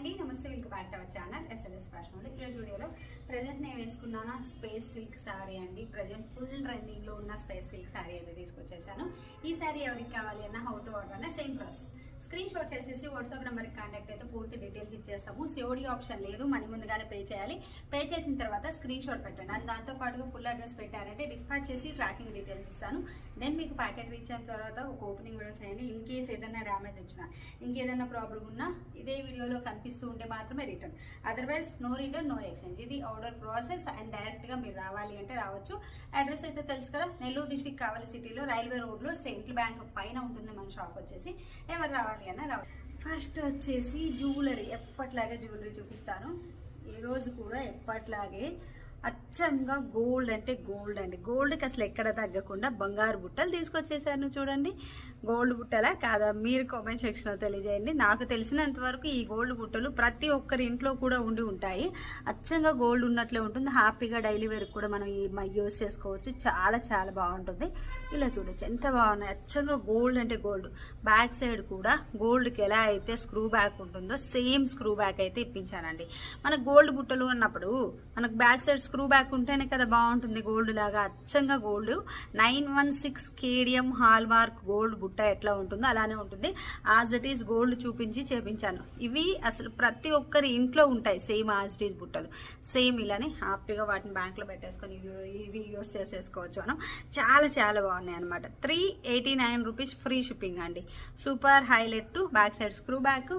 అండి. నమస్తే welcome back to our channel. SLS fashion ఈ రోజు వీడియోలో ప్రజెంట్ నేను వేసుకున్నాను? స్పేస్ సిల్క్ శారీ అండి. ప్రజెంట్ ఫుల్ ట్రెండింగ్లో ఉన్న స్పేస్ సిల్క్ శారీ అయితే తీసుకొచ్చేసాను. ఈ శారీ ఎవరికి కావాలి అన్న హౌ టు ఆర్డర్ అన్న సేమ్ ప్రాసెస్ స్క్రీన్ షాట్ చేసేసి వాట్సాప్ నెంబర్కి కాంటాక్ట్ అయితే పూర్తి డీటెయిల్స్ ఇచ్చేస్తాము. సిఓడి ఆప్షన్ లేదు మనీ ముందుగానే పే చేయాలి. పే చేసిన తర్వాత స్క్రీన్ షాట్ పెట్టండి. అండ్ దాంతోపాటుగా ఫుల్ అడ్రస్ పెట్టారంటే డిస్పాచ్ చేసి ట్రాకింగ్ డీటెయిల్స్ ఇస్తాను. దెన్ మీకు ప్యాకెట్ రీచ్ అయిన తర్వాత ఒక ఓపెనింగ్ వీడియో చేయండి. ఇన్ కేస్ ఏదైనా డ్యామేజ్ వచ్చినా ఇంకేదైనా ప్రాబ్లం ఉన్నా ఇదే వీడియోలో కనిపిస్తూ ఉంటే మాత్రమే return otherwise no return no exchange ఇది ఆర్డర్ ప్రాసెస్ అండ్ డైరెక్ట్గా మీరు రావాలి అంటే రావచ్చు. అడ్రస్ అయితే తెలుసు కదా నెల్లూరు డిస్టిక్ కావాలి సిటీలో రైల్వే రోడ్లో సెంట్రల్ బ్యాంక్ పైన ఉంటుంది మన షాప్ వచ్చేసి. ఎవరు రావాలి? అన్న రావాలి ఫస్ట్ వచ్చేసి జ్యువెలరీ ఎప్పట్లాగే జ్యువెలరీ చూపిస్తాను. ఈరోజు కూడా ఎప్పట్లాగే అచ్చంగా గోల్డ్ అంటే గోల్డ్ అండి. గోల్డ్కి అసలు ఎక్కడ తగ్గకుండా బంగారు బుట్టలు తీసుకొచ్చేసాను చూడండి. గోల్డ్ బుట్టలా కాదా? మీరు కామెంట్ సెక్షన్లో తెలియజేయండి. నాకు తెలిసినంత వరకు ఈ గోల్డ్ బుట్టలు ప్రతి ఒక్కరి ఇంట్లో కూడా ఉండి ఉంటాయి. అచ్చంగా గోల్డ్ ఉన్నట్లే ఉంటుంది. హ్యాపీగా డైలీ వేర్ కూడా మనం ఈ యూస్ చేసుకోవచ్చు. చాలా చాలా బాగుంటుంది. ఇలా చూడొచ్చు. ఎంత బాగున్నాయి. అచ్చంగా గోల్డ్ అంటే గోల్డ్. బ్యాక్ సైడ్ కూడా గోల్డ్కి ఎలా అయితే స్క్రూ బ్యాక్ ఉంటుందో సేమ్ స్క్రూ బ్యాక్ అయితే ఇప్పించానండి. మనకు గోల్డ్ బుట్టలు అన్నప్పుడు మనకు బ్యాక్ సైడ్ స్క్రూ బ్యాక్ ఉంటేనే కదా బాగుంటుంది గోల్డ్ లాగా. అచ్చంగా గోల్డ్. నైన్ వన్ సిక్స్ కేడియం హాల్ మార్క్ గోల్డ్ బుట్ట ఎట్లా ఉంటుందో అలానే ఉంటుంది. యాజ్ ఇట్ ఈస్ గోల్డ్ చూపించి చేపించాను. ఇవి అసలు ప్రతి ఒక్కరి ఇంట్లో ఉంటాయి సేమ్ యాజ్ ఇట్ ఈస్ బుట్టలు. సేమ్ ఇలానే హ్యాపీగా వాటిని బ్యాంక్లో పెట్టేసుకొని ఇవి యూస్ చేసేసుకోవచ్చు మనం. చాలా చాలా బాగున్నాయి అనమాట three eighty nine rupees free shipping అండి. Super highlight back side screw back.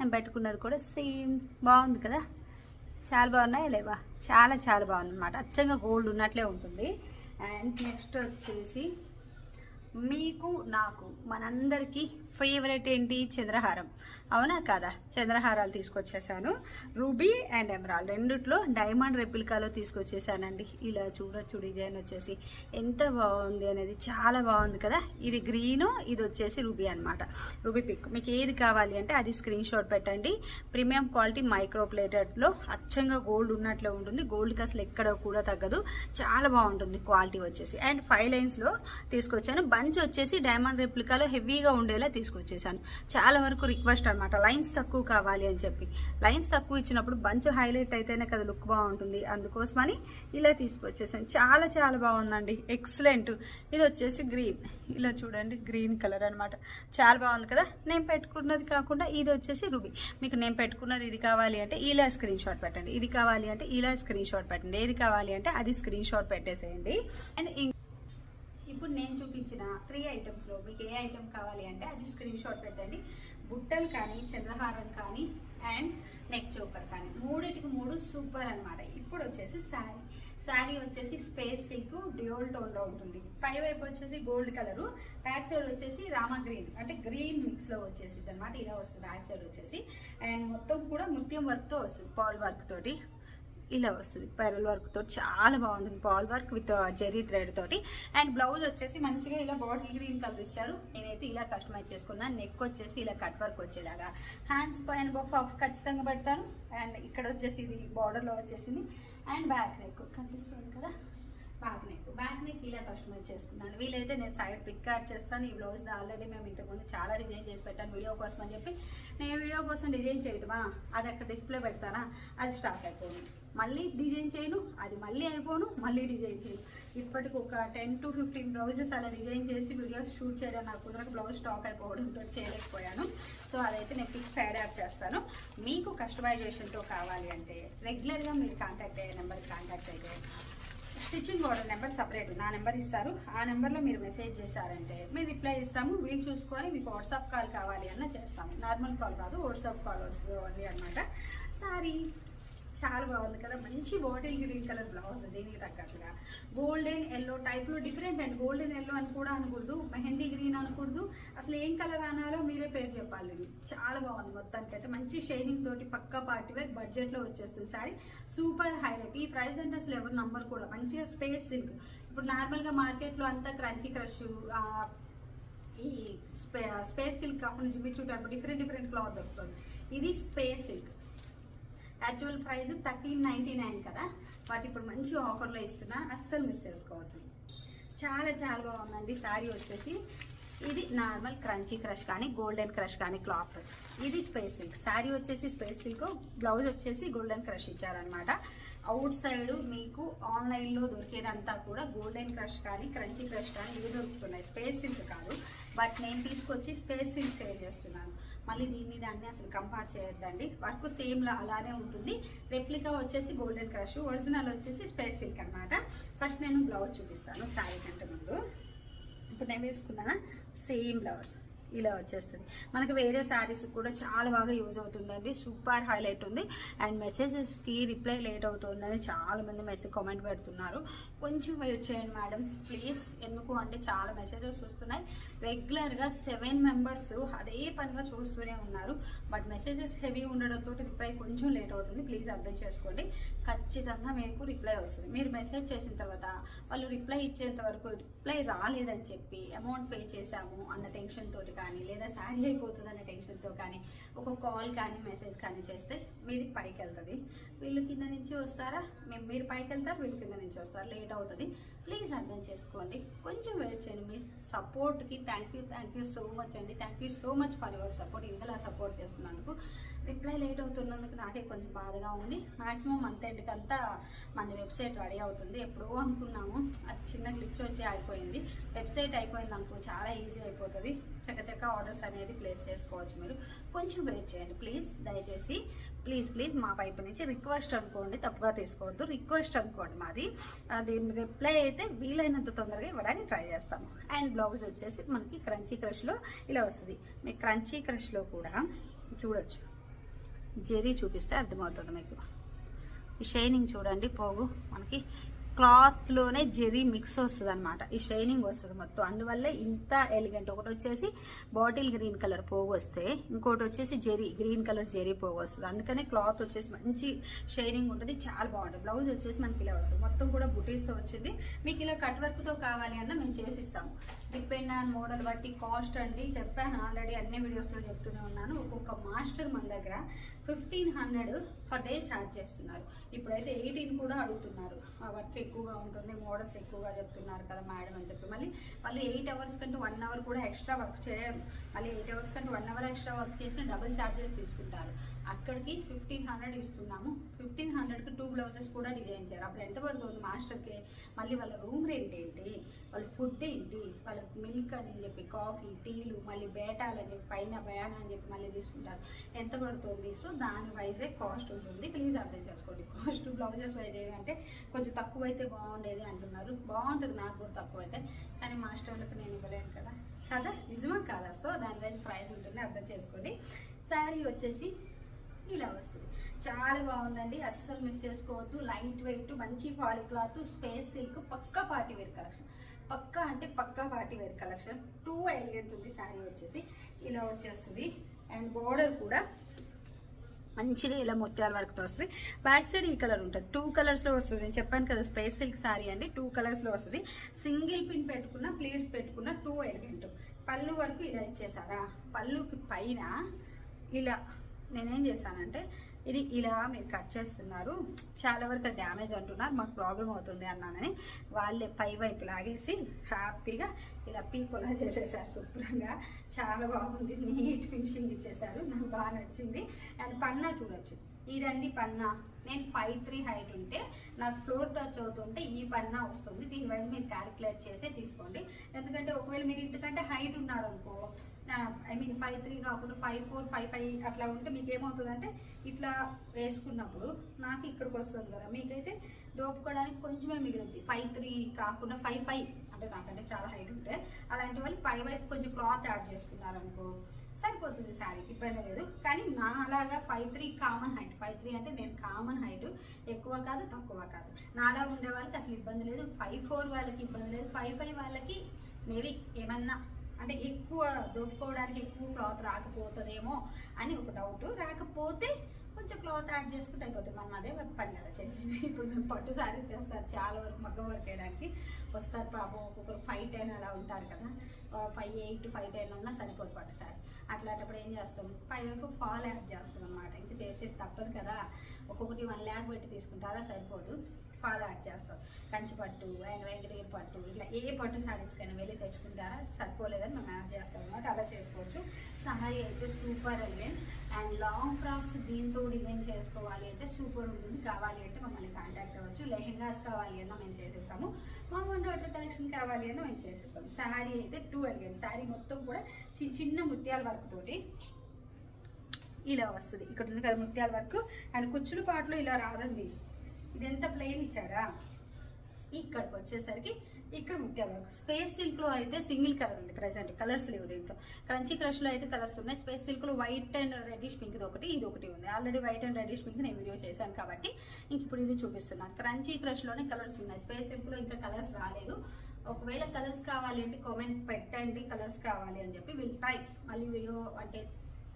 నేను పెట్టుకున్నది కూడా సేమ్. బాగుంది కదా? చాలా బాగున్నాయి లేవా? చాలా చాలా బాగుందన్నమాట. అచ్చంగా గోల్డ్ ఉన్నట్లే ఉంటుంది. అండ్ నెక్స్ట్ వచ్చేసి మీకు నాకు మనందరికీ ఫేవరెట్ ఏంటి? చంద్రహారం. అవునా కాదా? చంద్రహారాలు తీసుకొచ్చేసాను. రూబీ అండ్ ఎమరాల్ రెండిట్లో డైమండ్ రెప్లికాలో తీసుకొచ్చేసానండి. ఇలా చూడొచ్చు డిజైన్ వచ్చేసి ఎంత బాగుంది అనేది చాలా బాగుంది కదా? ఇది గ్రీను ఇది వచ్చేసి రూబీ అనమాట రూబీ పిక్. మీకు ఏది కావాలి అంటే అది స్క్రీన్ షాట్ పెట్టండి. ప్రీమియం క్వాలిటీ మైక్రో ప్లేటెడ్లో అచ్చంగా గోల్డ్ ఉన్నట్లే ఉంటుంది. గోల్డ్కి అసలు ఎక్కడ కూడా తగ్గదు. చాలా బాగుంటుంది క్వాలిటీ వచ్చేసి. అండ్ ఫైవ్ లైన్స్లో తీసుకొచ్చాను. బంచ్ వచ్చేసి డైమండ్ రెప్లికాలో హెవీగా ఉండేలా తీసుకొచ్చేసాను. చాలా వరకు రిక్వెస్ట్ అనమాట లైన్స్ తక్కువ కావాలి అని చెప్పి. లైన్స్ తక్కువ ఇచ్చినప్పుడు బంచ్ హైలైట్ అయితేనే కదా లుక్ బాగుంటుంది. అందుకోసమని ఇలా తీసుకొచ్చేసాను. చాలా చాలా బాగుందండి. ఎక్సలెంట్ ఇది వచ్చేసి గ్రీన్. ఇలా చూడండి గ్రీన్ కలర్ అనమాట చాలా బాగుంది కదా? నేను పెట్టుకున్నది కాకుండా ఇది వచ్చేసి రూబీ. మీకు నేను పెట్టుకున్నది ఇది కావాలి అంటే ఇలా స్క్రీన్ షాట్ పెట్టండి. ఇది కావాలి అంటే ఇలా స్క్రీన్ షాట్ పెట్టండి. ఏది కావాలి అంటే అది స్క్రీన్ షాట్ పెట్టేసేయండి. అండ్ ఇప్పుడు నేను చూపించిన త్రీ ఐటమ్స్లో మీకు ఏ ఐటమ్ కావాలి అంటే అది స్క్రీన్ షాట్ పెట్టండి. బుట్టలు కానీ చంద్రహారం కానీ అండ్ నెక్ చోకర్ కానీ. మూడింటికి మూడు సూపర్ అన్నమాట. ఇప్పుడు వచ్చేసి శారీ. శారీ వచ్చేసి స్పేస్ సిల్క్ డ్యూల్ టోన్లో ఉంటుంది. పై వైపు వచ్చేసి గోల్డ్ కలరు బ్యాక్ సైడ్ వచ్చేసి రామా గ్రీన్ అంటే గ్రీన్ మిక్స్లో వచ్చేసి అనమాట ఇలా వస్తుంది బ్యాక్ సైడ్ వచ్చేసి. అండ్ మొత్తం కూడా ముత్యం వర్క్తో వస్తుంది పాల్ వర్క్ తోటి. ఇలా వస్తుంది. పెరల్ వర్క్ తోటి చాలా బాగుంటుంది. Pearl work with zari thread తోటి. అండ్ బ్లౌజ్ వచ్చేసి మంచిగా ఇలా బాడీ గ్రీన్ కలర్ ఇచ్చారు. నేనైతే ఇలా కస్టమైజ్ చేసుకున్నాను నెక్ వచ్చేసి ఇలా కట్ వర్క్ వచ్చేలాగా. హ్యాండ్స్ పైన బఫ్ ఖచ్చితంగా పెడతాను. అండ్ ఇక్కడ వచ్చేసి ఇది బార్డర్లో వచ్చేసింది. అండ్ బ్యాక్ నెక్ కనిపిస్తుంది కదా? బ్యాక్ నెక్ బ్యాక్ నెక్ ఇలా కస్టమైజ్ చేసుకున్నాను. వీలైతే నేను సైడ్ పిక్ యాడ్ చేస్తాను. ఈ బ్లౌజ్ ఆల్రెడీ మేము ఇంతకుముందు చాలా డిజైన్ చేసి పెట్టాను. వీడియో కోసం అని చెప్పి నేను వీడియో కోసం డిజైన్ చేయటమా? అది అక్కడ డిస్ప్లే పెడతానా అది స్టాక్ అయిపోను మళ్ళీ డిజైన్ చేయను. అది మళ్ళీ అయిపోను. మళ్ళీ డిజైన్ చేయను. ఇప్పటికి ఒక టెన్ టు ఫిఫ్టీన్ బ్లౌజెస్ అలా డిజైన్ చేసి వీడియోస్ షూట్ చేయడం నాకు కుదరక బ్లౌజ్ స్టాక్ అయిపోవడంతో చేయలేకపోయాను. సో అదైతే నేను పిక్స్ సైడ్ యాడ్ చేస్తాను. మీకు కస్టమైజేషన్తో కావాలి అంటే రెగ్యులర్గా మీరు కాంటాక్ట్ అయ్యే నెంబర్కి కాంటాక్ట్ అయితే స్టిచ్చింగ్ ఆర్డర్ నెంబర్ సపరేట్. నా నెంబర్ ఇస్తారు. ఆ నెంబర్లో మీరు మెసేజ్ చేశారంటే మేము రిప్లై ఇస్తాము. వీలు చూసుకొని మీకు వాట్సాప్ కాల్ కావాలి అన్న చేస్తాము. నార్మల్ కాల్ కాదు వాట్సాప్ కాల్ వస్తుంది అనమాట సారీ చాలా బాగుంది కదా. మంచి బాటిల్ గ్రీన్ కలర్ బ్లౌజ్ దీనికి తగ్గట్టుగా. గోల్డెన్ ఎల్లో టైప్లో డిఫరెంట్ అండ్ గోల్డెన్ ఎల్లో అని కూడా అనకూడదు. మెహందీ గ్రీన్ అనకూడదు. అసలు ఏం కలర్ అనాలో మీరే పేరు చెప్పాలి. ఇది చాలా బాగుంది మొత్తానికి అయితే మంచి షైనింగ్ తోటి పక్క పార్టీ వేర్ బడ్జెట్లో వచ్చేస్తుంది సారీ సూపర్ హైలైట్. ఈ ప్రైస్ అంటే అసలు ఎవరు నంబర్ కూడా. మంచిగా స్పేస్ సిల్క్. ఇప్పుడు నార్మల్గా మార్కెట్లో అంతా క్రంచీ క్రష్ ఈ స్పే స్పేస్ సిల్క్ కాకుండా జిమ్మి టైప్ డిఫరెంట్ డిఫరెంట్ క్లాత్ దొరుకుతుంది. ఇది space silk. Actual price thirteen ninety nine కదా. వాటి ఇప్పుడు మంచి ఆఫర్లో ఇస్తున్నా. అస్సలు మిస్ చేసుకోవద్దు. చాలా చాలా బాగుందండి శారీ వచ్చేసి. ఇది నార్మల్ క్రంచీ క్రష్ కానీ గోల్డెన్ క్రష్ కానీ క్లాత్. ఇది స్పేస్ సిల్క్. శారీ వచ్చేసి స్పేస్ సిల్క్ బ్లౌజ్ వచ్చేసి గోల్డెన్ క్రష్ ఇచ్చారనమాట అవుట్ సైడ్ మీకు ఆన్లైన్లో దొరికేదంతా కూడా గోల్డెన్ క్రష్ కానీ క్రంచీ క్రష్ కానీ ఇవి దొరుకుతున్నాయి. స్పేస్ సిల్క్ కాదు బట్ నేను తీసుకొచ్చి స్పేస్ సిల్క్ సేల్ చేస్తున్నాను. మళ్ళీ దీన్ని దాన్ని అసలు కంపేర్ చేయొద్దండి. వర్క్ సేమ్లా అలానే ఉంటుంది. రెప్లికా వచ్చేసి గోల్డెన్ క్రష్ ఒరిజినల్ వచ్చేసి స్పేస్ సిల్క్ అనమాట ఫస్ట్ నేను బ్లౌజ్ చూపిస్తాను శారీ కంటే ముందు. ఇప్పుడు నేను వేసుకున్నానా? సేమ్ బ్లౌజ్ ఇలా వచ్చేస్తుంది. మనకి వేరే శారీస్ కూడా చాలా బాగా యూజ్ అవుతుందండి. సూపర్ హైలైట్ ఉంది. అండ్ మెసేజెస్కి రిప్లై లేట్ అవుతుందని చాలా మంది మెసేజ్ కామెంట్ పెడుతున్నారు. కొంచెం వెయిట్ చేయండి మేడమ్స్ ప్లీజ్ ఎందుకు అంటే చాలా మెసేజెస్ వస్తున్నాయి. రెగ్యులర్గా సెవెన్ మెంబర్స్ అదే పనిగా చూస్తూనే ఉన్నారు. బట్ మెసేజెస్ హెవీ ఉండడంతో రిప్లై కొంచెం లేట్ అవుతుంది. ప్లీజ్ అర్థం చేసుకోండి. ఖచ్చితంగా మీకు రిప్లై వస్తుంది. మీరు మెసేజ్ చేసిన తర్వాత వాళ్ళు రిప్లై ఇచ్చేంత వరకు రిప్లై రాలేదని చెప్పి అమౌంట్ పే చేశాము అన్న టెన్షన్ తోటి కానీ లేదా శారీ అయిపోతుంది అన్న టెన్షన్తో కానీ ఒక కాల్ కానీ మెసేజ్ కానీ చేస్తే మీది పైకి వెళ్తుంది. వీళ్ళు కింద నుంచి వస్తారా? మేము మీరు పైకి వెళ్తారు వీళ్ళు కింద నుంచి వస్తారు. లేట్ అవుతుంది. ప్లీజ్ అర్థం చేసుకోండి. కొంచెం వెయిట్ చేయండి. మీ సపోర్ట్కి thank you thank you so much అండి. Thank you so much for your support ఇంతలా సపోర్ట్ చేస్తున్నందుకు రిప్లై లేట్ అవుతున్నందుకు నాకే కొంచెం బాధగా ఉంది. మాక్సిమం మంత్ ఎండ్కి అంతా మన వెబ్సైట్ రెడీ అవుతుంది. ఎప్పుడో అనుకున్నాము. అది చిన్న గ్లిచ్ వచ్చి అయిపోయింది వెబ్సైట్ అయిపోయింది అనుకో చాలా ఈజీ అయిపోతుంది. చక్కచక్క ఆర్డర్స్ అనేది ప్లేస్ చేసుకోవచ్చు మీరు. కొంచెం వెయిట్ చేయండి ప్లీజ్ దయచేసి ప్లీజ్ ప్లీజ్ మా వైపు నుంచి రిక్వెస్ట్ అనుకోండి. తప్పుగా తీసుకోవద్దు. రిక్వెస్ట్ అనుకోండి మాది. అది రిప్లై అయితే వీలైనంత తొందరగా ఇవ్వడానికి ట్రై చేస్తాము. అండ్ బ్లౌజ్ వచ్చేసి మనకి క్రంచీ క్రష్లో ఇలా వస్తుంది. మీ క్రంచీ క్రష్లో కూడా చూడొచ్చు. జరీ చూపిస్తే అర్థమవుతుంది మీకు. ఈ షైనింగ్ చూడండి పోగు. మనకి క్లాత్లోనే జెరీ మిక్స్ వస్తుంది అనమాట ఈ షైనింగ్ వస్తుంది మొత్తం. అందువల్ల ఇంత ఎలిగెంట్ ఒకటి వచ్చేసి బాటిల్ గ్రీన్ కలర్ పోగు వస్తే ఇంకోటి వచ్చేసి జెరీ గ్రీన్ కలర్ జెరీ పోగు వస్తుంది. అందుకనే క్లాత్ వచ్చేసి మంచి షైనింగ్ ఉంటుంది చాలా బాగుంటుంది. బ్లౌజ్ వచ్చేసి మనకి ఇలా వస్తుంది. మొత్తం కూడా బుటీస్తో వచ్చింది. మీకు ఇలా కట్ వర్క్తో కావాలి అన్న మేము చేసిస్తాము. డిపెండ్ ఆన్ మోడల్ బట్టి కాస్ట్ అండి. చెప్పాను ఆల్రెడీ అన్ని వీడియోస్లో చెప్తూనే ఉన్నాను. ఒక్కొక్క మాస్టర్ మన దగ్గర fifteen hundred per day charge చేస్తున్నారు. ఇప్పుడైతే ఎయిటీన్ కూడా అడుగుతున్నారు. ఆ వర్క్ ఎక్కువగా ఉంటుంది మోడల్స్ ఎక్కువగా చెప్తున్నారు కదా మేడం అని చెప్పి. మళ్ళీ వాళ్ళు ఎయిట్ అవర్స్ కంటే వన్ అవర్ కూడా ఎక్స్ట్రా వర్క్ చేయరు. మళ్ళీ ఎయిట్ అవర్స్ కంటే వన్ అవర్ ఎక్స్ట్రా వర్క్ చేసిన డబుల్ ఛార్జెస్ తీసుకుంటారు. అక్కడికి ఫిఫ్టీన్ హండ్రెడ్ ఇస్తున్నాము. ఫిఫ్టీన్ హండ్రెడ్కి టూ బ్లౌజెస్ కూడా డిజైన్ చేయాలి అప్పుడు ఎంత పడుతుంది మాస్టర్కి మళ్ళీ వాళ్ళ రూమ్ రెంట్ ఏంటి? వాళ్ళ ఫుడ్ ఏంటి? వాళ్ళ మిల్క్ అని చెప్పి కాఫీ టీలు మళ్ళీ బేటాలు అని చెప్పి పైన బయానా అని చెప్పి మళ్ళీ తీసుకుంటారు. ఎంత పడుతుంది? సో దాని వైజే కాస్ట్ ఉంటుంది. ప్లీజ్ అర్థం చేసుకోండి. కాస్ట్ బ్లౌజెస్ వైజ్ అంటే కొంచెం తక్కువ అయితే బాగుండేది అంటున్నారు. బాగుంటుంది నాకు కూడా తక్కువ అయితే కానీ మాస్టర్లకు నేను ఇవ్వలేను కదా. కదా? నిజమా కాదా? సో దాని వైజ్ ప్రైస్ ఉంటుంది. అర్థం చేసుకోండి. శారీ వచ్చేసి ఇలా వస్తుంది. చాలా బాగుందండి. అస్సలు మిస్ చేసుకోవద్దు. లైట్ వెయిట్ మంచి పాలీ క్లాత్ స్పేస్ సిల్క్ పక్కా పార్టీ వేర్ కలెక్షన్ పక్కా అంటే పక్కా party wear collection too elegant ఉంది. శారీ వచ్చేసి. ఇలా వచ్చేస్తుంది. అండ్ బార్డర్ కూడా మంచిగా ఇలా ముత్యాల వరకుతో వస్తుంది. బ్యాక్ సైడ్ ఈ కలర్ ఉంటుంది. టూ కలర్స్లో వస్తుంది. నేను చెప్పాను కదా స్పేస్ సిల్క్ శారీ అండి. టూ కలర్స్లో వస్తుంది. సింగిల్ పిన్ పెట్టుకున్న ప్లీట్స్ పెట్టుకున్న టూ ఎలిమెంట్ పళ్ళు వరకు ఇలా ఇచ్చేసారా? పళ్ళుకి పైన ఇలా నేనేం చేశానంటే ఇది ఇలా మీరు కట్ చేస్తున్నారు చాలా వరకు డ్యామేజ్ అంటున్నారు మాకు ప్రాబ్లం అవుతుంది అన్నానని వాళ్ళే పై వైపు లాగేసి హ్యాపీగా ఇలా పీకోలా చేసేసారు శుభ్రంగా. చాలా బాగుంది నీట్ ఫినిషింగ్ ఇచ్చేసారు నాకు బాగా నచ్చింది. అండ్ పన్నా చూడొచ్చు. ఇదండి పన్నా. నేను ఫైవ్ త్రీ హైట్ ఉంటే నాకు ఫ్లోర్ టచ్ అవుతుంటే ఈ పన్న వస్తుంది. దీని వైజ్ మీరు క్యాలిక్యులేట్ చేసే తీసుకోండి. ఎందుకంటే ఒకవేళ మీరు ఇంతకంటే హైట్ ఉన్నారనుకో ఐ మీన్ ఫైవ్ త్రీ కాకుండా ఫైవ్ ఫోర్ ఫైవ్ ఫైవ్ అట్లా ఉంటే మీకు ఏమవుతుందంటే ఇట్లా వేసుకున్నప్పుడు నాకు ఇక్కడికి వస్తుంది కదా. మీకైతే దోపుకోవడానికి కొంచెమే మిగిలింది. ఫైవ్ త్రీ కాకుండా ఫైవ్ ఫైవ్ అంటే నాకంటే చాలా హైట్ ఉంటే అలాంటి వాళ్ళు పై వైపు కొంచెం క్లాత్ యాడ్ చేసుకున్నారనుకో సరిపోతుంది శారీ ఇబ్బంది లేదు. కానీ నా అలాగా five three common height five three అంటే నేను కామన్ హైట్ ఎక్కువ కాదు తక్కువ కాదు. నాలా ఉండే వాళ్ళకి అసలు ఇబ్బంది లేదు. ఫైవ్ ఫోర్ వాళ్ళకి ఇబ్బంది లేదు. ఫైవ్ ఫైవ్ వాళ్ళకి మేబీ ఏమన్నా అంటే ఎక్కువ దొరుకుకోవడానికి ఎక్కువ క్లాత్ రాకపోతుందేమో అని ఒక డౌట్ రాకపోతే కొంచెం క్లాత్ యాడ్ చేసుకుంటే అయిపోతుంది. మనం అదే పని కదా చేసేది. ఇప్పుడు మేము పట్టు శారీస్ చేస్తారు చాలా వరకు మగ్గం వర్క్ వేయడానికి వస్తారు పాపం ఒక్కొక్కరు ఫైవ్ టెన్ అలా ఉంటారు కదా. ఫైవ్ ఎయిట్ ఫైవ్ టెన్ ఉన్నా సరిపోదు పట్టు అట్లాంటప్పుడు ఏం చేస్తాం? ఫైవ్ వరకు ఫాల్ యాడ్ చేస్తాం అనమాట ఇంకా చేసేది తప్పదు కదా. ఒక్కొక్కటి వన్ ల్యాక్ పెట్టి తీసుకుంటారా? సరిపోదు. ఫాల్ యాడ్ చేస్తాం. కంచి పట్టు అండ్ వెంకటగిరి పట్టు ఇట్లా ఏ పట్టు శారీస్ కానీ వెళ్ళి తెచ్చుకుంటారా? సరిపోలేదని మనం యాడ్ చేస్తాం అనమాట అలా చేసుకోవచ్చు. సహాయి అయితే సూపర్ అండి. అండ్ లాంగ్ ఫ్రాక్స్ దీంతో డిజైన్ చేసుకోవాలి అంటే సూపర్ ఉంటుంది. కావాలి అంటే మమ్మల్ని కాంటాక్ట్ అవ్వచ్చు. లెహెంగాస్ కావాలి అన్న మేము చేసేస్తాము. మామూలు డాటర్ కలెక్షన్ కావాలి అన్న మేము చేసేస్తాం శారీ అయితే టూ ఎలిగెంట్ శారీ మొత్తం కూడా చిన్న చిన్న ముత్యాల వర్క్ తోటి ఇలా వస్తుంది. ఇక్కడ ఉంది కదా ముత్యాల వర్క్ అండ్ కుచ్చులు పాటలు ఇలా రాదండి. ఇది ఎంత ప్లెయిన్ ఇచ్చాడా ఇక్కడికి వచ్చేసరికి ఇక్కడ ముఖ్యంగా స్పేస్ సిల్క్లో అయితే సింగిల్ కలర్ ఉంది ప్రెసెంట్ కలర్స్ లేవు దీంట్లో. క్రంచీ క్రష్లో అయితే కలర్స్ ఉన్నాయి. స్పేస్ సిల్క్లో వైట్ అండ్ రెడ్డిష్ పింక్ ఇది ఒకటి ఇది ఒకటి ఉంది. Already white and reddish pink నేను వీడియో చేశాను కాబట్టి ఇంక ఇప్పుడు ఇది చూపిస్తున్నాను. క్రంచీ క్రష్లోనే కలర్స్ ఉన్నాయి. స్పేస్ సిల్క్లో ఇంకా కలర్స్ రాలేదు. ఒకవేళ కలర్స్ కావాలి అంటే కామెంట్ పెట్టండి. కలర్స్ కావాలి అని చెప్పి విల్ ట్రై మళ్ళీ వీడియో అంటే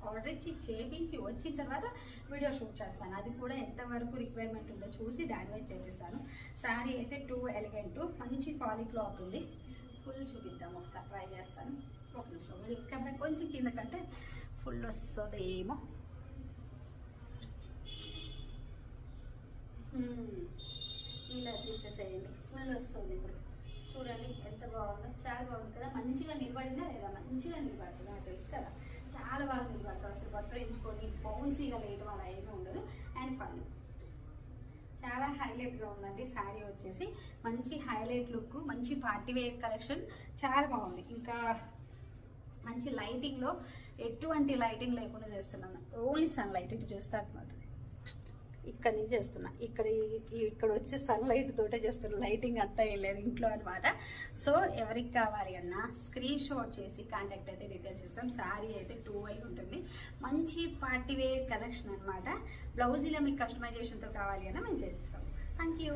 ఆర్డర్ ఇచ్చి చేపించి వచ్చిన తర్వాత వీడియో షూట్ చేస్తాను. అది కూడా ఎంతవరకు రిక్వైర్మెంట్ ఉందో చూసి దాని మీద చేపిస్తాను. శారీ అయితే టూ ఎలిగెంట్ మంచి క్వాలిటీ క్లాత్ ఉంది. ఫుల్ చూపిద్దాం ఒకసారి ట్రై చేస్తాను. ఒక నిమిషం ఇంకా కొంచెం కింద కంటే ఫుల్ వస్తుంది ఏమో hmm. ఇలా చూసేసేయండి. ఫుల్ వస్తుంది ఇప్పుడు. చూడండి ఎంత బాగుందో. చాలా బాగుంది కదా? మంచిగా నిలబడిందా లేదా? మంచిగా నిలబడుతుంది? నాకు తెలుసు కదా. చాలా బాగా నిలబడుతుంది అసలు బట్టర్ ఎంచుకొని బౌన్సీగా లేయటం అలా ఏమీ ఉండదు. అండ్ పళ్ళు. చాలా హైలైట్గా ఉందండి. శారీ వచ్చేసి మంచి హైలైట్ లుక్ మంచి పార్టీ వేర్ కలెక్షన్ చాలా బాగుంది. ఇంకా మంచి లైటింగ్లో ఎటువంటి లైటింగ్ లేకుండా చేస్తున్నాను. ఓన్లీ సన్ లైట్ ఇటు చూస్తే అర్థమవుతుంది. ఇక్కడ నుంచి చేస్తున్నా. ఇక్కడ ఇక్కడ వచ్చి సన్లైట్ తోటే చేస్తున్నా. లైటింగ్ అంతా ఏం లేదు ఇంట్లో అనమాట సో ఎవరికి కావాలి అన్నా స్క్రీన్ షాట్ చేసి కాంటాక్ట్ అయితే డీటెయిల్స్ ఇస్తాం శారీ అయితే టూ అయి ఉంటుంది. మంచి పార్టీ వేర్ కలెక్షన్ అనమాట బ్లౌజ్ ఇలా మీకు కస్టమైజేషన్తో కావాలి అన్నా మేము చేసిస్తాం. Thank you